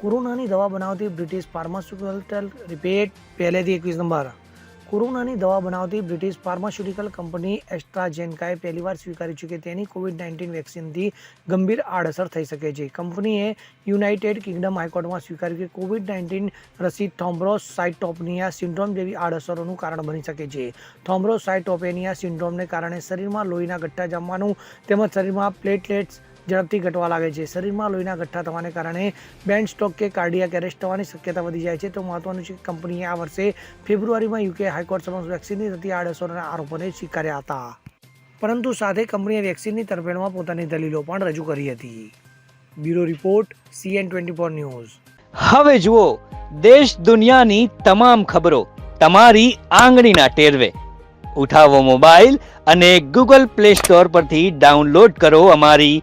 કોરોનાની દવા બનાવતી બ્રિટિશ ફાર્માસ્યુટિકલ રિપેટ પહેલેથી એકવીસ નંબર. કોરોનાની દવા બનાવતી બ્રિટિશ ફાર્માસ્યુટિકલ કંપની એસ્ટ્રાઝેનકાએ પહેલીવાર સ્વીકાર્યું છે કે તેની કોવિડ નાઇન્ટીન વેક્સિનથી ગંભીર આડઅસર થઈ શકે છે. કંપનીએ યુનાઇટેડ કિંગડમ હાઈકોર્ટમાં સ્વીકાર્યું કે કોવિડ નાઇન્ટીન રસી થોમ્બ્રોસાઇટોપનિયા સિન્ડ્રોમ જેવી આડઅસરોનું કારણ બની શકે છે. થોમ્બ્રોસાઇટોપેનિયા સિન્ડ્રોમને કારણે શરીરમાં લોહીના ગઠ્ઠા જમવાનું તેમજ શરીરમાં પ્લેટલેટ્સ ઝડપથી ઘટવા લાગે છે. શરીરમાં લોહીના ગઠ્ઠા થવાને કારણે બેન્ડ સ્ટોક કે કાર્ડિયાક એરેસ્ટ થવાની શક્યતા વધી જાય છે. તો મહત્વનું છે કે કંપનીએ આ વર્ષે ફેબ્રુઆરીમાં યુકે હાઈકોર્ટ સમક્ષ વેક્સિનની થતી આડઅસરોના આરોપોને સ્વીકાર્યા હતા. પરંતુ સાથે કંપનીએ વેક્સિનની તરફેણમાં પોતાની દલીલો પણ રજૂ કરી હતી. Bureau report, CN twenty four news. હવે જુઓ, દેશ દુનિયાની તમામ ખબરો તમારી આંગળીના ટેરવે. ઉઠાવો મોબાઈલ અને ગૂગલ પ્લે સ્ટોર પરથી ડાઉનલોડ કરો અમારી